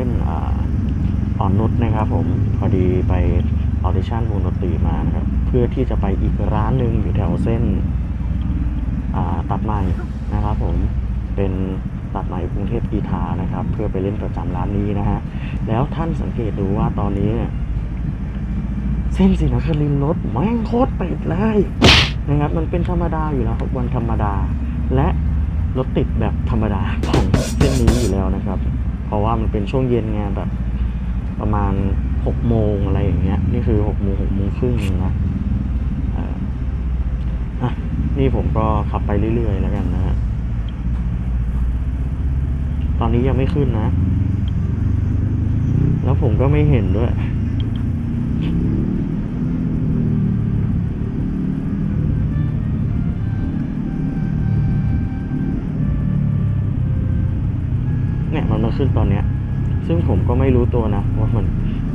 ่นอ่อนนุชนะครับผมพอดีไปออดิชั่นวงดนตรีมานะครับ เพื่อที่จะไปอีกร้านหนึ่งอยู่แถวเส้นตัดใหม่นะครับผมเป็นตัดใหม่กรุงเทพกีทานะครับ เพื่อไปเล่นประจำร้านนี้นะฮะแล้วท่านสังเกตดูว่าตอนนี้เส้นสีนครินรถแม่งโคตรติดเลยนะครับ มันเป็นธรรมดาอยู่แล้ววันธรรมดา และรถติดแบบธรรมดาของเส้นนี้อยู่แล้วนะครับ เพราะว่ามันเป็นช่วงเย็นไงแบบประมาณหกโมงอะไรอย่างเงี้ย นี่คือหกโมงหกโมงครึ่งนะอะนี่ผมก็ขับไปเรื่อยๆแล้วกันนะฮะตอนนี้ยังไม่ขึ้นนะ แล้วผมก็ไม่เห็นด้วย เนี่ยมันมาขึ้นตอนเนี้ย ซึ่งผมก็ไม่รู้ตัวนะว่ามัน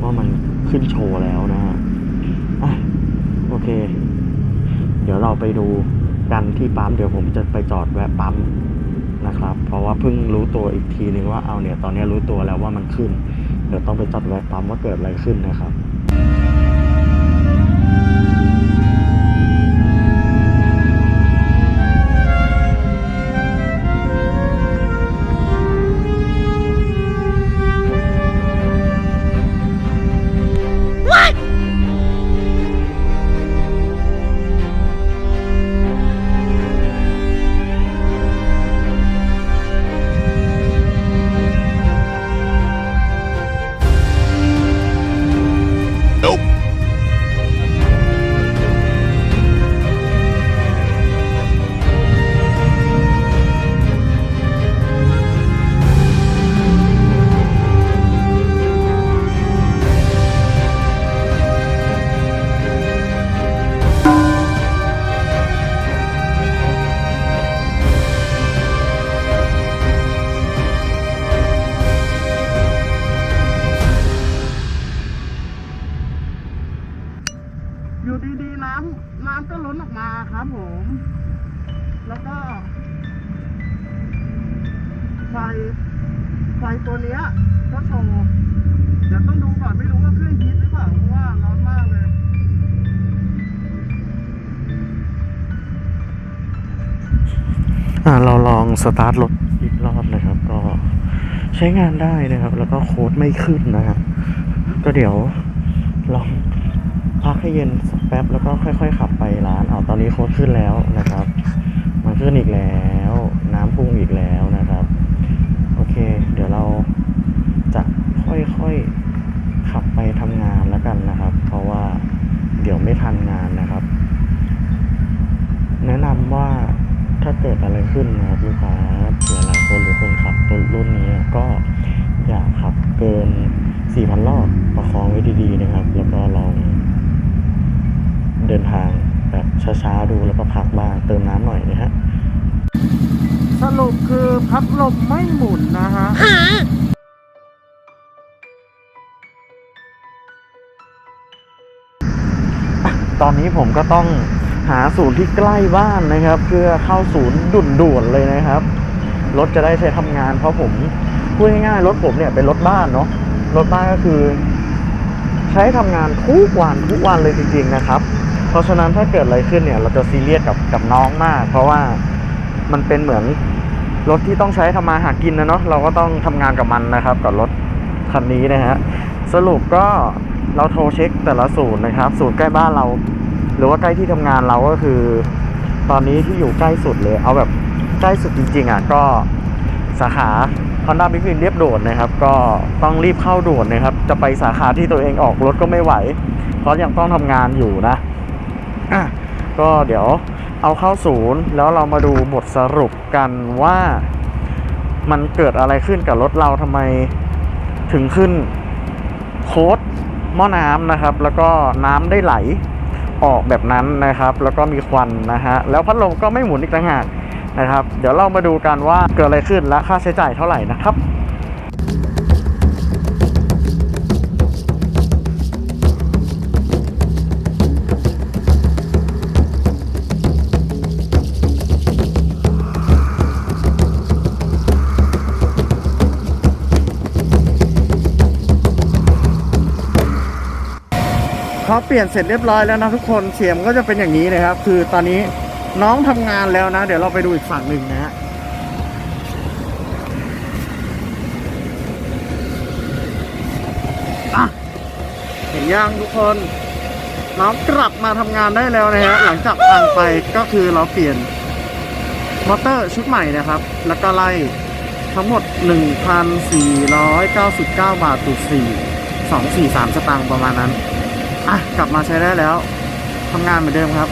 ว่ามันขึ้นโชว์แล้วนะฮะอะโอเค เดี๋ยวเราไปดูกันที่ปั๊มเดี๋ยวผมจะไปจอดแวะปั๊มนะครับ เพราะว่าเพิ่งรู้ตัวอีกทีนึงว่าเอาเนี่ย ตอนนี้รู้ตัวแล้วว่ามันขึ้น เดี๋ยวต้องไปจอดแวะปั๊มว่าเกิดอะไรขึ้นนะครับ อยู่ดีๆน้ำน้ำก็ล้นออกมาครับผม แล้วก็ไฟไฟตัวเนี้ยก็โชว์เดี๋ยวต้องดูก่อนไม่รู้ว่าเครื่องฮีทหรือเปล่าเพราะว่าร้อนมากเลยอ่าเราลองสตาร์ทรถอีกรอบนะครับ ก็ใช้งานได้นะครับ แล้วก็โค้ดไม่ขึ้นนะฮะก็เดี๋ยวลอง พักให้เย็นสักแป๊บแล้วก็ค่อย ๆ ขับไปร้านเอาตอนนี้โค้ดขึ้นแล้วนะครับ มันขึ้นอีกแล้ว น้ำพุ่งอีกแล้วนะครับ โอเค เดี๋ยวเราจะค่อยๆขับไปทำงานแล้วกันนะครับ เพราะว่าเดี๋ยวไม่ทันงานนะครับ แนะนำว่าถ้าเกิดอะไรขึ้นนะครับลูกค้าหลายๆคนหรือคนขับรุ่นนี้ก็อย่าขับเกิน 4,000 รอบประคองไว้ดีๆนะครับ แล้วก็ลอง เดินทางแบบ ช้าๆดูแล้วก็พักบ้างเติมน้ำหน่อยนะฮะสรุปคือพัดลมไม่หมุนนะฮะตอนนี้ผมก็ต้องหาศูนย์ที่ใกล้บ้านนะครับ เพื่อเข้าศูนย์ด่วนๆเลยนะครับ รถจะได้ใช้ทำงานเพราะผมพูดง่ายๆรถผมเนี่ยเป็นรถบ้านเนาะรถบ้านก็คือ ใช้ทำงานทุกวันทุกวันเลยจริงๆนะครับ เพราะฉะนั้นถ้าเกิดอะไรขึ้นเนี่ย เราจะซีเรียสกับกับน้องมาก เพราะว่ามันเป็นเหมือนรถที่ต้องใช้ทำมาหากินนะเนาะเราก็ต้องทำงานกับมันนะครับ กับรถคันนี้นะฮะสรุปก็เราโทรเช็คแต่ละศูนย์นะครับ ศูนย์ใกล้บ้านเรา หรือว่าใกล้ที่ทำงานเราก็คือ ตอนนี้ที่อยู่ใกล้สุดเลย เอาแบบใกล้สุดจริง ๆอะก็สาขา Honda Big Win เรียบด่วนนะครับ ก็ต้องรีบเข้าด่วนนะครับ จะไปสาขาที่ตัวเองออกรถก็ไม่ไหว เพราะยังต้องทำงานอยู่นะ อะก็เดี๋ยวเอาเข้าศูนย์แล้วเรามาดูบทสรุปกันว่ามันเกิดอะไรขึ้นกับรถเราทำไมถึงขึ้นโค้ดหม้อน้ำนะครับ แล้วก็น้ำได้ไหลออกแบบนั้นนะครับ แล้วก็มีควันนะฮะแล้วพัดลมก็ไม่หมุนอีกต่างหากนะครับ เดี๋ยวเรามาดูกันว่าเกิดอะไรขึ้นและค่าใช้จ่ายเท่าไหร่นะครับ อเปลี่ยนลี่ยนเสร็จเรียบร้อยแล้วนะทุกคนเสียงก็จะเป็นอย่างนี้นะครับ คือตอนนี้น้องทำงานแล้วนะ เดี๋ยวเราไปดูอีกฝั่งหนึ่งนะฮะอะเห็นยังทุกคน น้องกลับมาทำงานได้แล้วนะฮะหลังจากพังไปก็คือเราเปลี่ยนมอเตอร์ชุดใหม่นะครับ แล้วก็ไล่ทั้งหมด 1,499 บาทตุด4 2 4 3 สตางค์ประมาณนั้น อะกลับมาใช้ได้แล้วทำงานเหมือนเดิมครับ